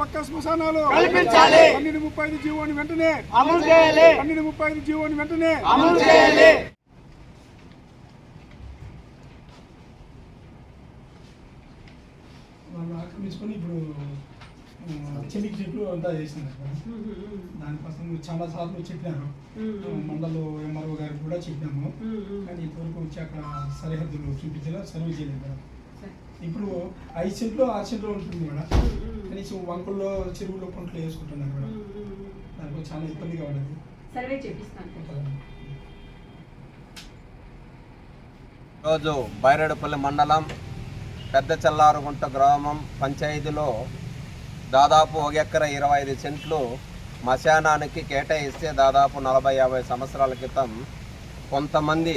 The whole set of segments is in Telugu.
పక్కా శ్మశానాలు. కల్పించాలి. పన్నెండు ముప్పై ఐదు జీవోని వెంటనే. అమలు చేయాలి. పన్నెండు ముప్పై ఐదు జీవోని వెంటనే. అమలు చేయాలి. వాళ్ళు ఆక్రమించుకొని ఇప్పుడు చెల్లికి చెట్లు అంతా చేసినారు దానికోసం చాలా సార్లు చెప్పినారు. మండలు ఎంఆర్ఓ గారికి కూడా చెప్పినాము. కానీ ఇంతవరకు వచ్చి అక్కడ సరిహద్దులు చూపించారు సర్వే చేయలేదు. ఇప్పుడు ఐదు సెంట్లు ఆరు సెంట్లు ఉంటుంది మేడం. కనీసం వంకల్లో చెరువులో పంటలు వేసుకుంటున్నారు మేడం. దానికి చాలా ఇబ్బందిగా ఉన్నది. సర్వే చేపిస్తాను. రోజు బైరేడుపల్లి మండలం పెద్ద చెల్లారుగుంట గ్రామం పంచాయతీలో దాదాపు ఒక ఎకర ఇరవై ఐదు సెంట్లు మశానానికి కేటాయిస్తే దాదాపు నలభై యాభై సంవత్సరాల క్రితం కొంతమంది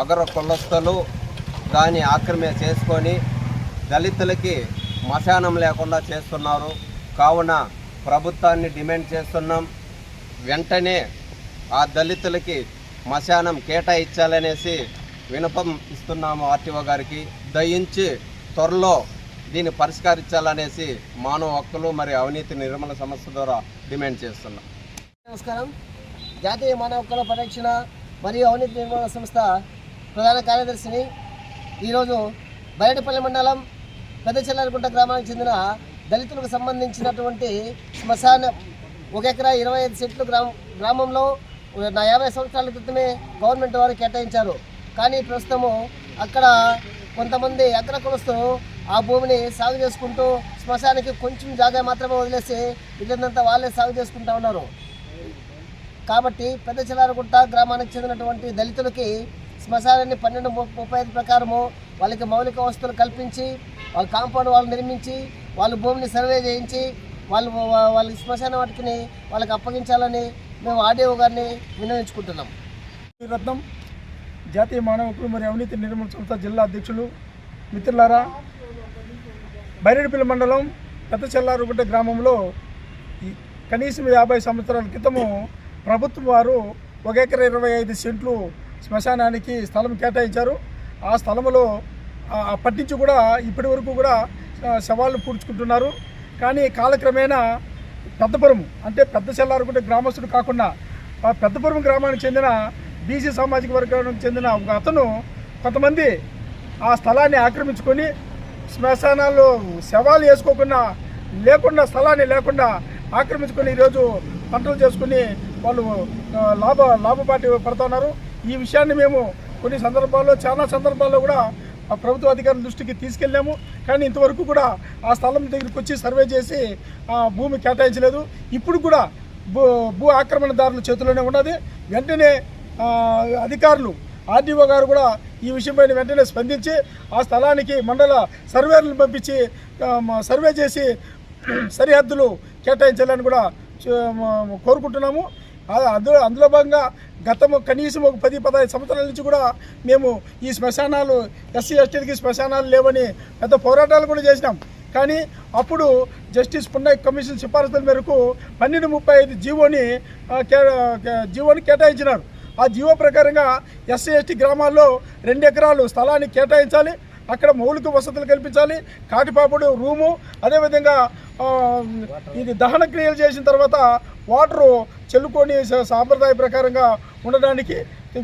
అగర కులస్తులు దాన్ని ఆక్రమ్య చేసుకొని దళితులకి మశానం లేకుండా చేస్తున్నారు. కావున ప్రభుత్వాన్ని డిమాండ్ చేస్తున్నాం. వెంటనే ఆ దళితులకి మశానం కేటాయించాలనేసి వినపం ఇస్తున్నాము ఆర్టీఓ గారికి. దయించి త్వరలో దీన్ని పరిష్కరించాలనేసి మానవ హక్కులు మరియు అవినీతి నిర్మూలన సంస్థ ద్వారా డిమాండ్ చేస్తున్నాం. నమస్కారం. జాతీయ మానవ హక్కుల పరిరక్షణ మరియు అవినీతి నిర్మూలన సంస్థ ప్రధాన కార్యదర్శిని. ఈరోజు బయటపల్లి మండలం పెద్ద చెల్లారికుంట గ్రామానికి చెందిన దళితులకు సంబంధించినటువంటి శ్మశాన ఒక ఎకరా ఇరవై ఐదు సెట్లు గ్రామ గ్రామంలో నా యాభై సంవత్సరాల క్రితమే గవర్నమెంట్ వారు కేటాయించారు. కానీ ప్రస్తుతము అక్కడ కొంతమంది అగ్ర కులస్తులు ఆ భూమిని సాగు చేసుకుంటూ శ్మశానికి కొంచెం జాగా మాత్రమే వదిలేసి ఇదంతా వాళ్ళే సాగు చేసుకుంటూ ఉన్నారు. కాబట్టి పెద్ద చిలారగుట్ట గ్రామానికి చెందినటువంటి దళితులకి శ్మశానాన్ని పన్నెండు ముప్పై ఐదు ప్రకారము వాళ్ళకి మౌలిక వసతులు కల్పించి వాళ్ళ కాంపౌండ్ వాళ్ళు నిర్మించి వాళ్ళ భూమిని సర్వే చేయించి వాళ్ళు వాళ్ళ శ్మశాన వాటికిని వాళ్ళకి అప్పగించాలని మేము ఆర్డీఓ గారిని వినియోగించుకుంటున్నాం రత్నం జాతీయ మానవ హక్కులు మరియు అవినీతి నిర్మూలన సంస్థ జిల్లా అధ్యక్షులు మిత్రులారా బైరెడ్డిపల్లి మండలం పెద్ద చెల్లారుగుంట గ్రామంలో కనీసం యాభై సంవత్సరాల క్రితము ప్రభుత్వం వారు ఒక ఎకర ఇరవై ఐదు సెంట్లు శ్మశానానికి స్థలం కేటాయించారు. ఆ స్థలంలో ఆ, అప్పటి నుంచి కూడా ఇప్పటి వరకు కూడా ఆ, శవాలను పూడ్చుకుంటున్నారు. కానీ కాలక్రమేణా పెద్దపురం అంటే పెద్ద చెల్లారుకుంటే గ్రామస్తుడు కాకుండా ఆ పెద్దపురం గ్రామానికి చెందిన బీసీ సామాజిక వర్గానికి చెందిన ఒక అతను కొంతమంది ఆ స్థలాన్ని ఆక్రమించుకొని శ్మశానాల్లో శవాలు వేసుకోకుండా లేకుండా స్థలాన్ని లేకుండా ఆక్రమించుకొని ఈరోజు పంటలు చేసుకుని వాళ్ళు లాభ లాభపాటి పడుతున్నారు. ఈ విషయాన్ని మేము కొన్ని సందర్భాల్లో చాలా సందర్భాల్లో కూడా ఆ ప్రభుత్వ అధికారుల దృష్టికి తీసుకెళ్ళాము. కానీ ఇంతవరకు కూడా ఆ స్థలం దగ్గరికి వచ్చి సర్వే చేసి ఆ భూమి కేటాయించలేదు. ఇప్పుడు కూడా భూ భూ ఆక్రమణదారుల చేతిలోనే ఉన్నది. వెంటనే అధికారులు ఆర్డీఓ గారు కూడా ఈ విషయంపైన వెంటనే స్పందించి ఆ స్థలానికి మండల సర్వేలను పంపించి సర్వే చేసి సరిహద్దులు కేటాయించాలని కూడా కోరుకుంటున్నాము. అందులో అందులో భాగంగా గతము కనీసం ఒక పది పదహైదు సంవత్సరాల నుంచి కూడా మేము ఈ శ్మశానాలు ఎస్సీ ఎస్టీలకి శ్మశానాలు లేవని పెద్ద పోరాటాలు కూడా చేసినాం. కానీ అప్పుడు జస్టిస్ పున్నయ్య కమిషన్ సిఫారసుల మేరకు పన్నెండు ముప్పై ఐదు జీవోని కే జీవోని కేటాయించినారు. ఆ జీవో ప్రకారంగా ఎస్సీ ఎస్టీ గ్రామాల్లో రెండు ఎకరాలు స్థలాన్ని కేటాయించాలి అక్కడ మౌలిక వసతులు కల్పించాలి కాటిపాపుడు రూము అదేవిధంగా ఇది దహన క్రియలు చేసిన తర్వాత వాటరు చెల్లుకొని సాంప్రదాయ ప్రకారంగా ఉండడానికి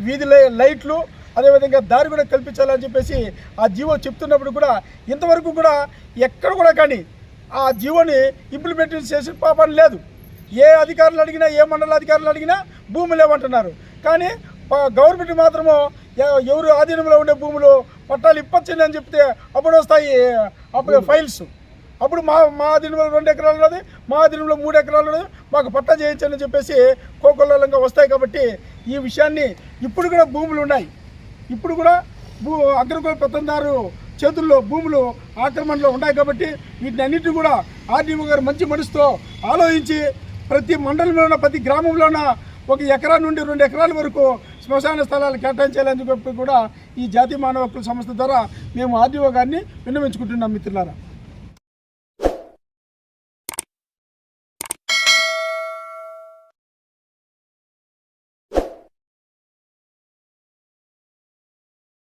వీధి లైట్లు అదేవిధంగా దారి కూడా కల్పించాలని చెప్పేసి ఆ జీవో చెప్తున్నప్పుడు కూడా ఇంతవరకు కూడా ఎక్కడ కూడా కానీ ఆ జీవోని ఇంప్లిమెంట్ చేసిన పాపం లేదు. ఏ అధికారులు అడిగినా ఏ మండల అధికారులు అడిగినా భూమి లేవంటున్నారు. కానీ గవర్నమెంట్ మాత్రము ఎవరు ఆధీనంలో ఉండే భూములు పట్టాలు ఇప్పొచ్చింది అని చెప్తే అప్పుడు వస్తాయి అప్పుడు ఫైల్స్. అప్పుడు మా మా దీనిలో రెండు ఎకరాలు ఉన్నది మా దీనిలో మూడు ఎకరాలు ఉన్నది మాకు పట్టా చేయించని చెప్పేసి కోకొల్లంగా వస్తాయి కాబట్టి ఈ విషయాన్ని ఇప్పుడు కూడా భూములు ఉన్నాయి. ఇప్పుడు కూడా భూ అగ్రకుల పెత్తందారు చేతుల్లో భూములు ఆక్రమణలో ఉన్నాయి కాబట్టి వీటిని అన్నింటినీ కూడా ఆర్డీఓ గారు మంచి మనసుతో ఆలోచించి ప్రతి మండలంలోన ప్రతి గ్రామంలోన ఒక ఎకరా నుండి రెండు ఎకరాల వరకు శ్మశాన స్థలాలు కేటాయించాలని చెప్పి కూడా ఈ జాతీయ మానవ హక్కుల సంస్థ ద్వారా మేము ఆర్డీఓ గారిని విన్నవించుకుంటున్నాం మిత్రులారా.